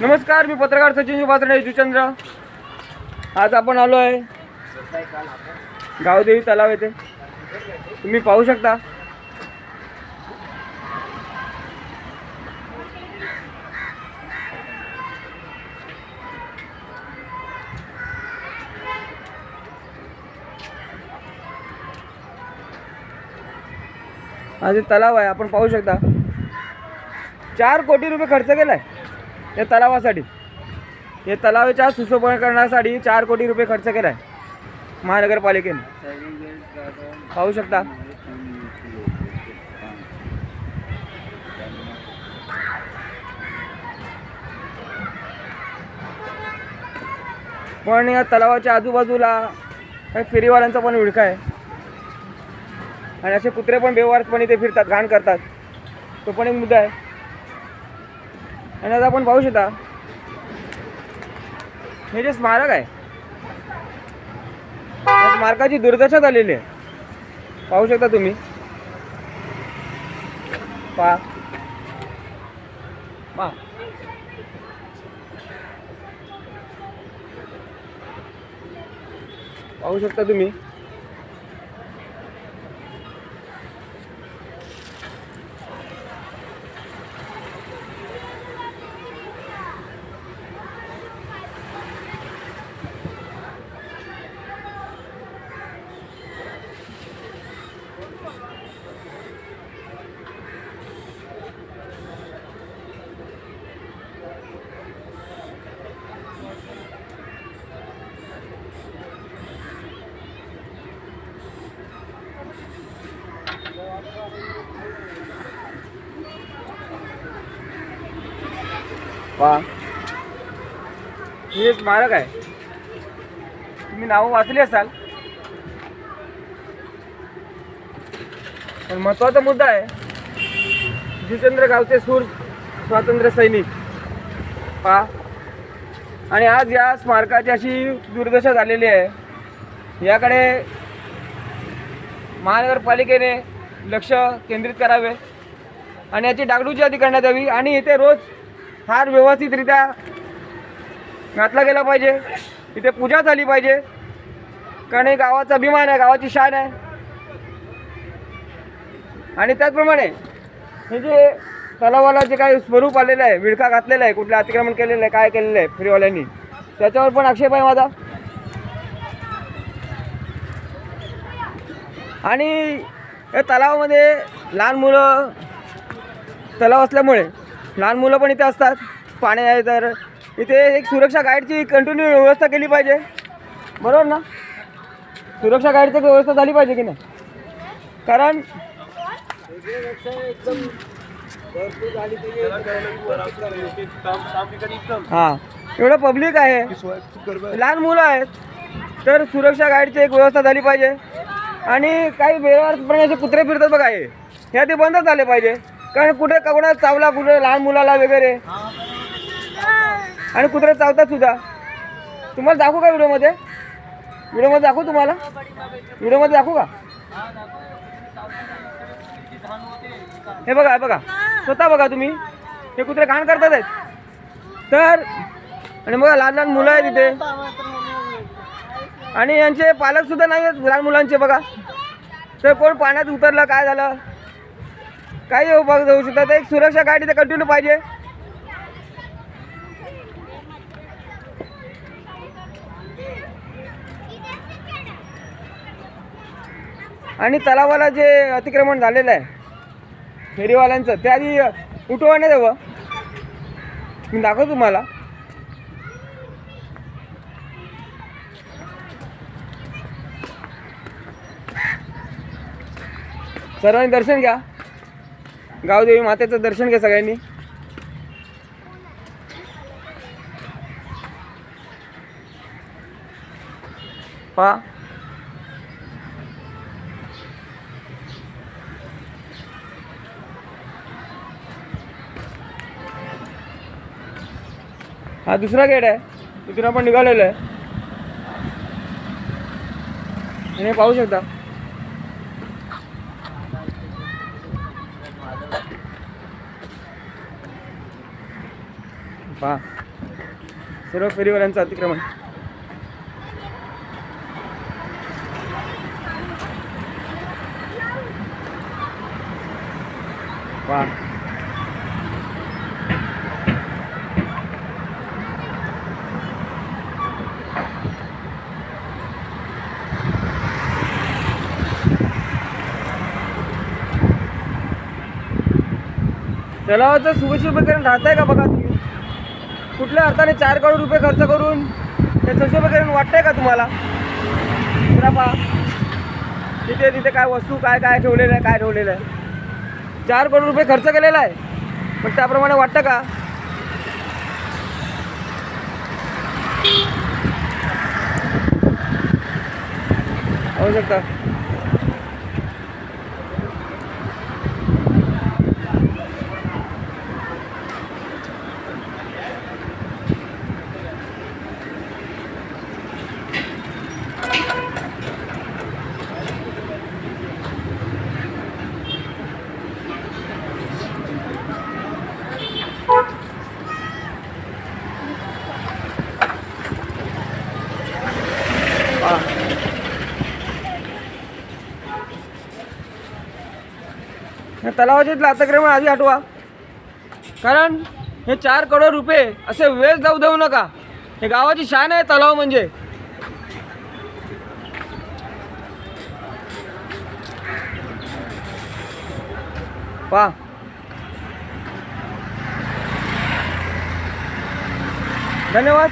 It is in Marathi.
नमस्कार मी पत्रकार सचिन पात्रे जुचंद्र आज आपण आलो आहे गावदेवी तलाव येथे. तुम्ही पाहू शकता. हा जे तलाव आहे आपण पाहू शकता. चार कोटी रुपये खर्च केला आहे या तलावासाठी. या तलावाच्या सुशोभीकरणासाठी चार कोटी रुपये खर्च केला आहे महानगरपालिकेने. पाहू शकता. पण या तलावाच्या आजूबाजूला काही फेरीवाल्यांचा पण विळखा आहे. आणि असे कुत्रे पण व्यवहारपणे ते फिरतात घाण करतात. तो पण एक मुद्दा आहे. आणि आता आपण पाहू शकता. हे जे स्मारक आहे स्मारकाची दुर्दशा झालेली आहे. पाहू शकता तुम्ही. पा पा पाहू शकता तुम्ही. वा. हे स्मारक आहे. तुम्ही नावं वाचली असाल. पण महत्त्वाचा मुद्दा आहे जितेंद्र गावचे सूर स्वातंत्र्य सैनिक. पा. आणि आज या स्मारकाची अशी दुर्दशा झालेली आहे. याकडे महानगरपालिकेने लक्ष केंद्रित करावे. आणि याची डागडूजी आधी करण्यात यावी. आणि इथे रोज फार व्यवस्थितरित्या घातला गेला पाहिजे. इथे पूजा झाली पाहिजे. कारण हे गावाचा अभिमान आहे गावाची शान आहे. आणि त्याचप्रमाणे हे जे तलावाला जे काही स्वरूप आलेलं आहे विळखा घातलेला आहे कुठलं अतिक्रमण केलेलं आहे काय केलेलं आहे फ्रीवाल्यांनी त्याच्यावर पण आक्षेप आहे माझा. आणि या तलावामध्ये लहान मुलं तलाव असल्यामुळे लहान मुलं पण इथे असतात. पाणी आहे तर इथे एक सुरक्षा गाईडची कंटिन्यू व्यवस्था केली पाहिजे. बरोबर ना? सुरक्षा गाईडची व्यवस्था झाली पाहिजे की नाही? कारण हां एवढं पब्लिक आहे. लहान मुलं आहेत. तर सुरक्षा गाईडची एक व्यवस्था झाली पाहिजे. आणि काही बेवारपणे असे कुत्रे फिरतात बघा हे. ह्या ते बंदच झाले पाहिजे. कारण कुठे कोणा चावला कुठे लहान मुलाला वगैरे. आणि कुत्रे चावतात सुद्धा. तुम्हाला दाखवू का व्हिडिओमध्ये? व्हिडिओमध्ये दाखवू तुम्हाला? व्हिडिओमध्ये दाखवू का? हे बघा हे बघा. स्वतः बघा तुम्ही. हे कुत्रे घाण करतात आहेत. तर आणि बघा लहान लहान मुलं आहेत इथे. आणि यांचे पालक सुद्धा नाही आहेत लहान मुलांचे बघा. तर कोण पाण्यात उतरलं काय झालं? काही उपाय जाऊ शकतात एक सुरक्षा गाडी तर कंटिन्यू पाहिजे. आणि तलावाला जे अतिक्रमण झालेलं आहे फेरीवाल्यांचं ते आधी उठवण्यात यावं मी दाखव तुम्हाला. सर्वांनी दर्शन घ्या. गावदेवी मातेचं दर्शन घ्या सगळ्यांनी. पा. हा दुसरा गेट आहे. तिथून आपण निघालेलो आहे. आणि पाहू शकता. पहा. सर्व फेरीवाल्यांचं अतिक्रमण. वा तलावाचं सुशोभीकरण राहत आहे का बघा तुम्ही? कुठल्या अर्थाने चार करोड रुपये खर्च करून ते करून वाटतंय का तुम्हाला? पहा. तिथे तिथे काय वस्तू काय काय ठेवलेलं आहे काय ठेवलेलं आहे. चार करोड रुपये खर्च केलेला आहे. पण त्याप्रमाणे वाटतं का? होऊ शकता तलावाचे अतिक्रमण आधी हटवा कारण हे चार करोड रुपये असे वेळ जाऊ देऊ नका. हे गावाची शान आहे तलाव म्हणजे. पा धन्यवाद.